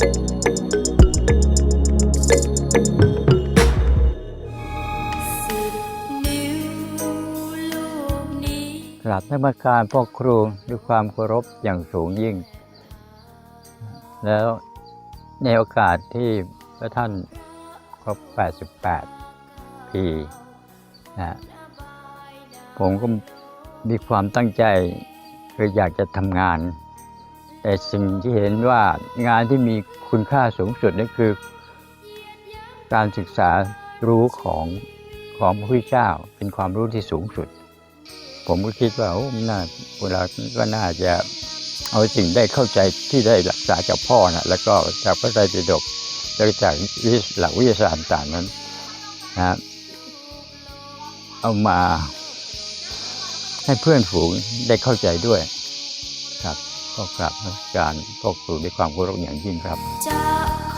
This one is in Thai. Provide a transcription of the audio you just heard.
นิ้วลูกนักราบนมัสการพ่อครูด้วยความเคารพอย่างสูงยิ่ง แล้วในโอกาสที่พระท่านครบ 88 ปีนะผมก็มีความตั้งใจคืออยากจะทำงาน แต่สิ่งที่เห็นว่างานที่มีคุณค่าสูงสุดนั่นคือ การศึกษารู้ของของพระพุทธเจ้าเป็นความรู้ที่สูงสุด ผมก็คิดว่าโอ้น่าเวลาก็น่าจะเอาสิ่งได้เข้าใจที่ได้รักษาจากพ่อนะแล้วก็จากพระไตรปิฎกแล้วก็จากวิหลักวิทยาศาสตร์ต่างนั้นนะเอามาให้เพื่อนฝูงได้เข้าใจด้วยครับ ก็กราบนมัสการก็ครูด้วยความเคารพอย่างยิ่งครับจะ